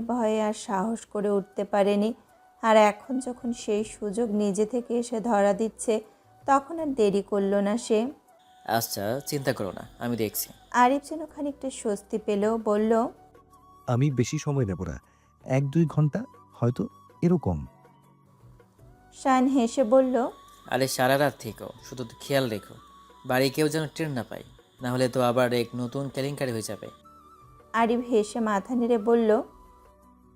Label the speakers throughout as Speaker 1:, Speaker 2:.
Speaker 1: মাথানের ভয়ে আর সাহস করে উঠতে পারেনি। আর এখন যখন সেই সুযোগ নিজে থেকে এসে ধরা দিচ্ছে তখন আর দেরি করল না সে।
Speaker 2: আচ্ছা চিন্তা করো না আমি দেখছি।
Speaker 1: আরিফ যেন খানিকটা স্বস্তি পেল বলল
Speaker 3: আমি বেশি সময় নেব না। এক দুই ঘণ্টা হয়তো এরকম
Speaker 1: শান হেসে বলল
Speaker 2: আরে সারা রাত থেকো শুধু খেয়াল রেখো। বাড়ি কেউ যেন ট্রেন না পায় না হলে তো আবার এক নতুন কেলেঙ্কারি হয়ে যাবে।
Speaker 1: আরিফ হেসে মাথা নেড়ে বলল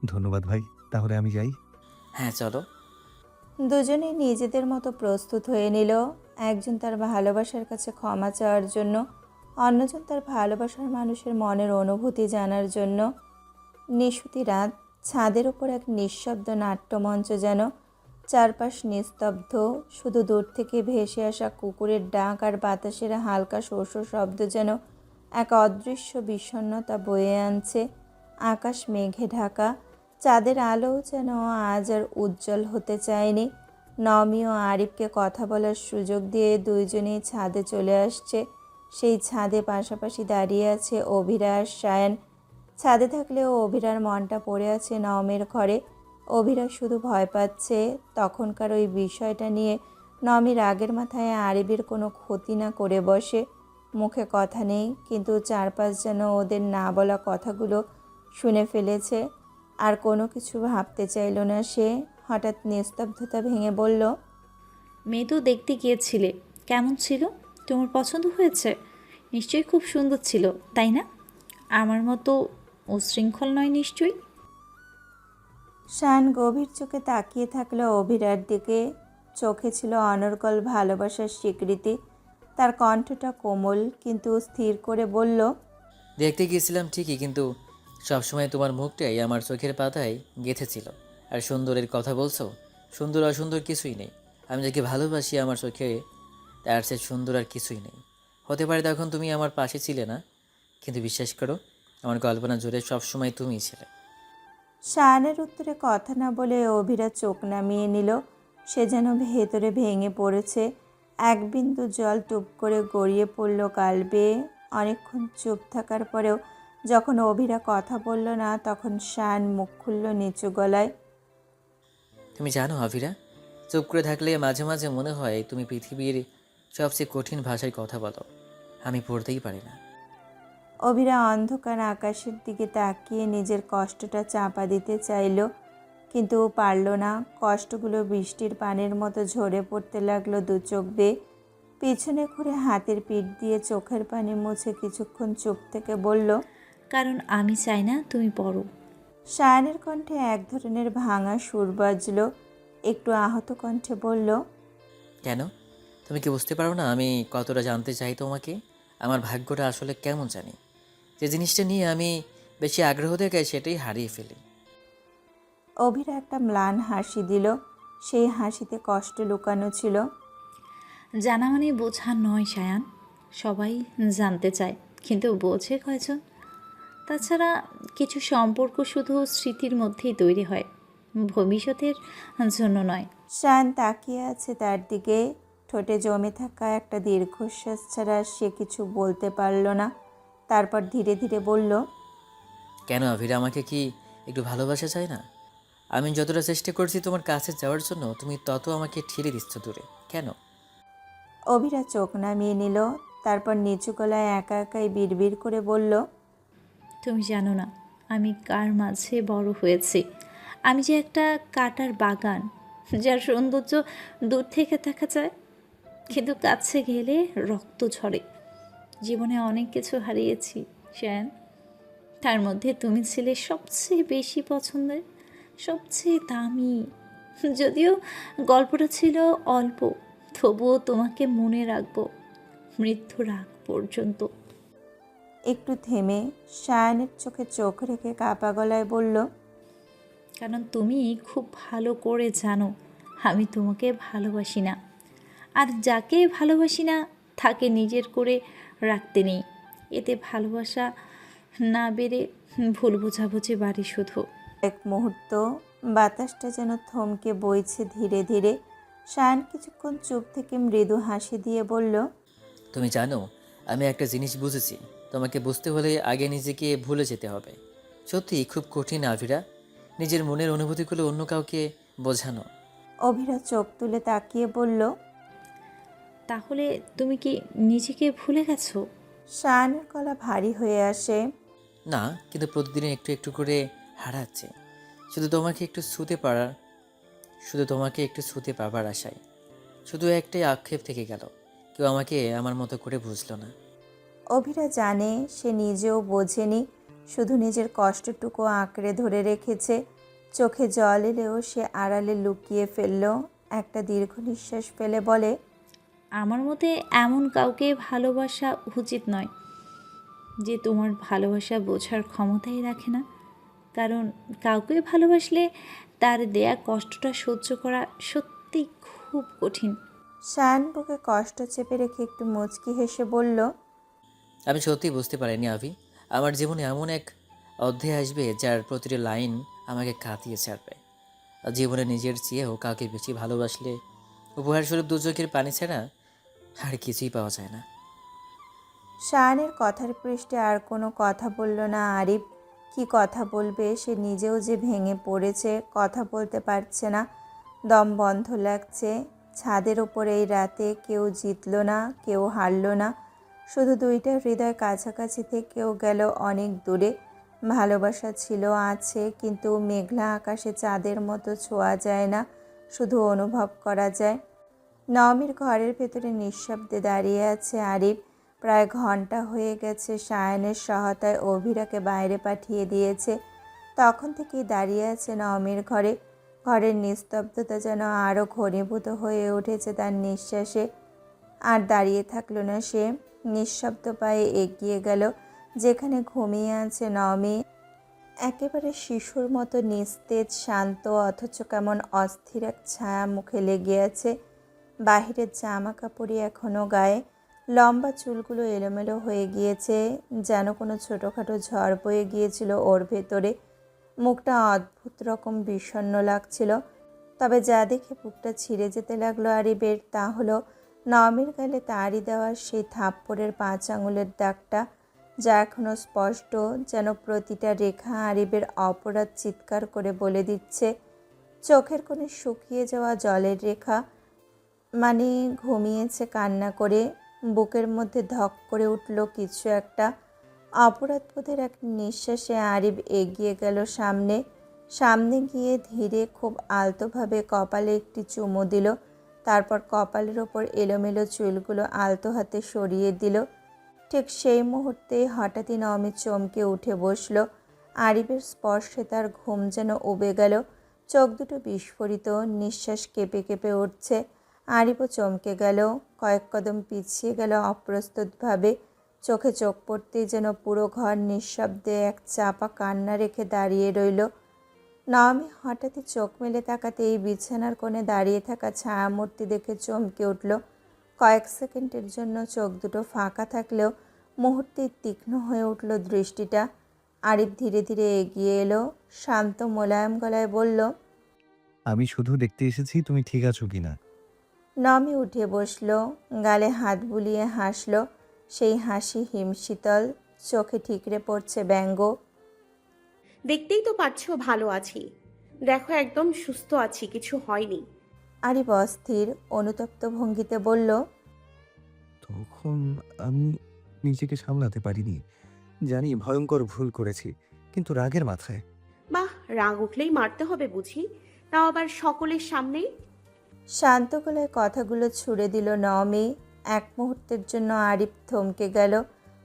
Speaker 3: ধন্যবাদ ভাই তাহলে আমি যাই।
Speaker 2: হ্যাঁ চলো।
Speaker 1: দুজনেই নিজেদের মতো প্রস্তুত হয়ে নিল। একজন তার ভালোবাসার কাছে ক্ষমা চাওয়ার জন্য অন্যজন তার ভালোবাসার মানুষের মনের অনুভূতি জানার জন্য। নিশুতি রাত ছাদের ওপর এক নিঃশব্দ নাট্যমঞ্চ যেন চারপাশ নিস্তব্ধ শুধু দূর থেকে ভেসে আসা কুকুরের ডাক আর বাতাসের হালকা শোষ শব্দ যেন এক অদৃশ্য বিষণ্ণতা বয়ে আনছে। আকাশ মেঘে ঢাকা চাঁদের আলো যেন আজ আর উজ্জ্বল হতে চায়নি। নমি ও আরিফকে কথা বলার সুযোগ দিয়ে দুইজনেই ছাদে চলে আসছে। সেই ছাদে পাশাপাশি দাঁড়িয়ে আছে অভিরা আর সায়ন। ছাদে থাকলেও অভিরার মনটা পড়ে আছে নমের ঘরে। অভিরা শুধু ভয় পাচ্ছে তখনকার ওই বিষয়টা নিয়ে। নমি রাগের মাথায় আরিবের কোনো ক্ষতি না করে বসে। মুখে কথা নেই, কিন্তু চারপাশ যেন ওদের না বলা কথাগুলো শুনে ফেলেছে। আর কোনো কিছু ভাবতে চাইল না সে। হঠাৎ নিস্তব্ধতা ভেঙে বলল
Speaker 4: মেয়ে তো দেখতে গিয়েছিলে। কেমন ছিল? তোমার পছন্দ হয়েছে? নিশ্চয়ই খুব সুন্দর ছিল তাই না? আমার মতো উশৃঙ্খল নয় নিশ্চয়ই?
Speaker 1: শান গভীর চোখে তাকিয়ে থাকল অভিরার দিকে। চোখে ছিল অনর্গল ভালোবাসার স্বীকৃতি। তার কণ্ঠটা কোমল কিন্তু স্থির করে বলল
Speaker 2: দেখতে গিয়েছিলাম ঠিকই কিন্তু সবসময় তোমার মুখটাই আমার চোখের পাতায় গেঁথেছিল। আর সুন্দরের কথা বলছো, সুন্দর অসুন্দর কিছুই নেই। আমি যাকে ভালোবাসি আমার চোখে, তার সে সুন্দর আর কিছুই নেই। হতে পারে তখন তুমি আমার পাশে ছিলে না, কিন্তু বিশ্বাস করো, আমার কল্পনা জুড়ে সবসময় তুমিই ছিলে।
Speaker 1: শানের উত্তরে কথা না বলে অভিরা চোখ নামিয়ে নিল। সে যেন ভেতরে ভেঙে পড়েছে। এক বিন্দু জল টুপ করে গড়িয়ে পড়ল গাল বেয়ে অনেকক্ষণ চুপ থাকার পরেও যখন অভিরা কথা বলল না তখন শান মুখ খুলল নিচু গলায়।
Speaker 2: তুমি জানো অভিরা চুপ করে থাকলে মাঝে মাঝে মনে হয় তুমি পৃথিবীর সবচেয়ে কঠিন ভাষায় কথা বলো। আমি পড়তেই পারি না।
Speaker 1: অভিরা অন্ধকার আকাশের দিকে তাকিয়ে নিজের কষ্টটা চাপা দিতে চাইল কিন্তু পারল না। কষ্টগুলো বৃষ্টির পানের মতো ঝরে পড়তে লাগল দু চোখ বেয়ে পিছনে ঘুরে হাতের পিঠ দিয়ে চোখের পানি মুছে কিছুক্ষণ চুপ থেকে বলল
Speaker 4: কারণ আমি চাই না তুমি পড়ো।
Speaker 1: সায়নের কণ্ঠে এক ধরনের ভাঙা সুর বাজল। একটু আহত কণ্ঠে বলল
Speaker 2: কেন? তুমি কি বুঝতে পারো না আমি কতটা জানতে চাই তোমাকে? আমার ভাগ্যটা আসলে কেমন জানি? যে জিনিসটা নিয়ে আমি বেশি আগ্রহ দেখাই সেটাই হারিয়ে ফেলি।
Speaker 1: অভিরা একটা ম্লান হাসি দিল। সেই হাসিতে কষ্ট লুকানো ছিল।
Speaker 4: জানা মানে বোঝা নয় সায়ান সবাই জানতে চায় কিন্তু বোঝে কয়জন? তাছাড়া কিছু সম্পর্ক শুধু স্মৃতির মধ্যেই তৈরি হয় ভবিষ্যতের জন্য নয়।
Speaker 1: শান তাকিয়ে আছে তার দিকে। ঠোঁটে জমে থাকা একটা দীর্ঘশ্বাস ছাড়া সে কিছু বলতে পারল না। তারপর ধীরে ধীরে বলল
Speaker 2: কেন আভিরা আমাকে কি একটু ভালোবাসা চায় না? আমি যতটা চেষ্টা করছি তোমার কাছে যাওয়ার জন্য তুমি তত আমাকে ঠেলে দিচ্ছ দূরে। কেন?
Speaker 1: অভিরা চোখ নামিয়ে নিল তারপর নিচু গলায় একা একাই বিড়বিড় করে বলল
Speaker 4: তুমি জানো না, আমি কার মাঝে বড় হয়েছি। আমি যে একটা কাটার বাগান, যার সৌন্দর্য দূর থেকে দেখা যায়, কিন্তু কাছে গেলে রক্ত ঝরে। জীবনে অনেক কিছু হারিয়েছি, শ্যান। তার মধ্যে তুমি ছিলে সবচেয়ে বেশি পছন্দের, সবচেয়ে দামি। যদিও গল্পটা ছিল অল্প, তবুও তোমাকে মনে রাখব, মৃত্যুর আগ পর্যন্ত।
Speaker 1: একটু থেমে সায়নের চোখে চোখ রেখে কাপা গলায় বলল
Speaker 4: কারণ তুমি খুব ভালো করে জানো আমি তোমাকে ভালোবাসি না। আর যাকে ভালোবাসি না তাকে নিজের করে রাখতে নেই। এতে ভালোবাসা না বেড়ে ভুল বোঝাবুঝি বাড়ি শুধু।
Speaker 1: এক মুহূর্ত বাতাসটা যেন থমকে বইছে ধীরে ধীরে শায়ন কিছুক্ষণ চুপ থেকে মৃদু হাসি দিয়ে বলল
Speaker 2: তুমি জানো আমি একটা জিনিস বুঝেছি। তোমাকে বুঝতে হলে আগে নিজেকে ভুলে যেতে হবে। সত্যি খুব কঠিন আভিরা। নিজের মনের অনুভূতিগুলো অন্য কাউকে বোঝানো।
Speaker 1: অভিরা চোখ তুলে তাকিয়ে বলল
Speaker 4: তাহলে তুমি কি নিজেকে ভুলে গেছো?
Speaker 1: শায়নের গলা ভারী হয়ে আসে।
Speaker 2: না কিন্তু প্রতিদিন একটু একটু করে হারাচ্ছে। শুধু তোমাকে একটু ছুতে পারার শুধু তোমাকে একটু ছুতে পাবার আশায়। শুধু একটাই আক্ষেপ থেকে গেল। কেউ আমাকে আমার মতো করে বুঝলো না।
Speaker 1: অভিরা জানে সে নিজেও বোঝেনি শুধু নিজের কষ্টটুকু আঁকড়ে ধরে রেখেছে। চোখে জল এলেও সে আড়ালে লুকিয়ে ফেলল একটা দীর্ঘ নিঃশ্বাস ফেলে বলে
Speaker 4: আমার মতে এমন কাউকে ভালোবাসা উচিত নয় যে তোমার ভালোবাসা বোঝার ক্ষমতাই রাখে না। কারণ কাউকে ভালোবাসলে তার দেয়া কষ্টটা সহ্য করা সত্যি খুব কঠিন।
Speaker 1: শায়ন বুকে কষ্ট চেপে রেখে একটু মুচকি হেসে বলল
Speaker 2: আমি সত্যি বুঝতে পারিনি আভি। আমার জীবনে এমন এক অধ্যায় আসবে যার প্রতিটি লাইন আমাকে কাঁদিয়ে ছাড়বে। জীবনে নিজের চেয়েও কাউকে বেশি ভালোবাসলে উপহার স্বরূপ দু চোখের পানি ছাড়া আর কিছুই পাওয়া যায় না।
Speaker 1: শায়নের কথার পৃষ্ঠে আর কোনো কথা বলল না আরিফ। কি কথা বলবে? সে নিজেও যে ভেঙে পড়েছে কথা বলতে পারছে না। দম বন্ধ লাগছে। ছাদের ওপর এই রাতে কেউ জিতলো না, কেউ হারলো না। শুধু দুইটা হৃদয় কাছাকাছি থেকেও গেল অনেক দূরে। ভালোবাসা ছিল, আছে, কিন্তু মেঘলা আকাশে চাঁদের মতো ছোঁয়া যায় না, শুধু অনুভব করা যায়। নমির ঘরের ভেতরে নিঃশব্দে দাঁড়িয়ে আছে আরিফ। প্রায় ঘণ্টা হয়ে গেছে সায়নের সহায়তায় অভিরাকে বাইরে পাঠিয়ে দিয়েছে। তখন থেকেই দাঁড়িয়ে আছে নমির ঘরে। ঘরের নিস্তব্ধতা যেন আরও ঘনীভূত হয়ে উঠেছে তার নিঃশ্বাসে। আর দাঁড়িয়ে থাকল না সে। নিঃশব্দ পায়ে এগিয়ে গেল, যেখানে ঘুমিয়ে আছে নমি একেবারে শিশুর মতো নিস্তেজ, শান্ত, অথচ কেমন অস্থির এক ছায়া মুখে লেগে আছে। বাহিরের জামা কাপড়ই এখনও গায়ে। লম্বা চুলগুলো এলোমেলো হয়ে গিয়েছে, যেন কোনো ছোটোখাটো ঝড় বয়ে গিয়েছিল ওর ভেতরে। মুখটা অদ্ভুত রকম বিষণ্ণ লাগছিল। তবে যা দেখে বুকটা ছিঁড়ে যেতে লাগল আরিবের, তা হলো নমের গালে তাড়ি দেওয়া সেই থাপ্পড়ের পাঁচ আঙুলের দাগটা যা এখনও স্পষ্ট যেন প্রতিটা রেখা আরিবের অপরাধ চিৎকার করে বলে দিচ্ছে। চোখের কোণে শুকিয়ে যাওয়া জলের রেখা মানে ঘুমিয়েছে কান্না করে, বুকের মধ্যে ধক করে উঠল কিছু একটা। অপরাধবোধের এক নিঃশ্বাসে আরিব এগিয়ে গেল সামনে। সামনে গিয়ে ধীরে, খুব আলতোভাবে কপালে একটি চুমো দিল। তারপর কপালের ওপর এলোমেলো চুলগুলো আলতো হাতে সরিয়ে দিল। ঠিক সেই মুহূর্তে হঠাৎই নমি চমকে উঠে বসল। আরিবের স্পর্শে তার ঘুম যেন উবে গেল। চোখ দুটো বিস্ফোরিত, নিঃশ্বাস কেঁপে কেঁপে উঠছে। আরিবও চমকে গেল। কয়েক কদম পিছিয়ে গেল অপ্রস্তুতভাবে। চোখে চোখ পড়তেই যেন পুরো ঘর নিঃশব্দে এক চাপা কান্না রেখে দাঁড়িয়ে রইল। নামি হঠাৎই চোখ মেলে তাকাতে এই বিছানার কোণে দাঁড়িয়ে থাকা ছায়ামূর্তি দেখে চমকে উঠল। কয়েক সেকেন্ডের জন্য চোখ দুটো ফাঁকা থাকলেও মুহূর্তেই তীক্ষ্ণ হয়ে উঠল দৃষ্টিটা। আরিফ ধীরে ধীরে এগিয়ে এলো শান্ত মোলায়েম গলায় বলল
Speaker 3: আমি শুধু দেখতে এসেছি তুমি ঠিক আছো কিনা
Speaker 1: নমি উঠে বসল গালে হাত বুলিয়ে হাসলো। সেই হাসি হিমশীতল চোখে ঠিকরে পড়ছে ব্যঙ্গ।
Speaker 5: দেখতেই তো পারছ ভালো আছি। দেখো একদম সুস্থ আছি কিছু হয়নি।
Speaker 1: আরিফ অস্থির অনুতপ্ত ভঙ্গিতে বলল
Speaker 3: তখন আমি নিজেকে সামলাতে পারিনি। জানি ভয়ঙ্কর ভুল করেছি কিন্তু রাগের মাথায়।
Speaker 5: বাহ রাগ উঠলেই মারতে হবে বুঝি। তাও আবার সকলের সামনেই?
Speaker 1: শান্ত গলায় কথাগুলো ছুড়ে দিল নমি এক মুহূর্তের জন্য আরিফ থমকে গেল।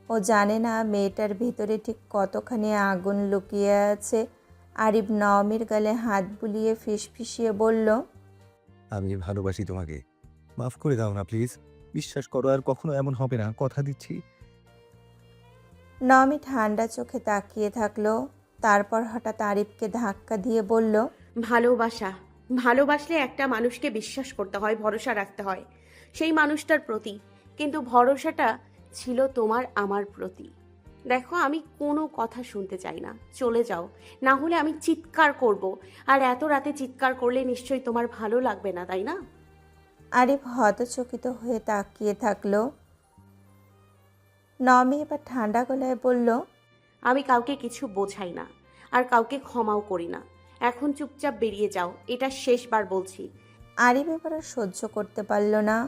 Speaker 1: ও জানে না মেয়েটার ভিতরে ঠিক কতখানি আগুন লুকিয়ে আছে। আরিফ নমির গালে হাত বুলিয়ে ফিসফিসিয়ে বলল
Speaker 3: আমি ভালোবাসি তোমাকে। মাফ করে দাও না প্লিজ। বিশ্বাস করো আর কখনো এমন হবে না। কথা দিচ্ছি।
Speaker 1: নমি ঠান্ডা চোখে তাকিয়ে থাকল। তারপর হঠাৎ আরিফকে ধাক্কা দিয়ে বলল
Speaker 5: ভালোবাসা। ভালোবাসলে একটা মানুষকে বিশ্বাস করতে হয় ভরসা রাখতে হয়। সেই মানুষটার প্রতি। কিন্তু ভরসাটা ছিল তোমার আমার প্রতি। দেখো আমি কোনো কথা শুনতে চাই না। চলে যাও। না হলে আমি চিৎকার করব। আর এত রাতে চিৎকার করলে নিশ্চয়ই তোমার ভালো লাগবে না তাই না?
Speaker 1: আরিফ হতচকিত হয়ে তাকিয়ে থাকল। নমি এবার ঠান্ডা গলায় বলল
Speaker 5: আমি কাউকে কিছু বোঝাই না আর কাউকে ক্ষমাও করি না। এখন চুপচাপ বেরিয়ে যাও। এটা শেষবার বলছি।
Speaker 1: আরিফ এবার আর সহ্য করতে পারল না।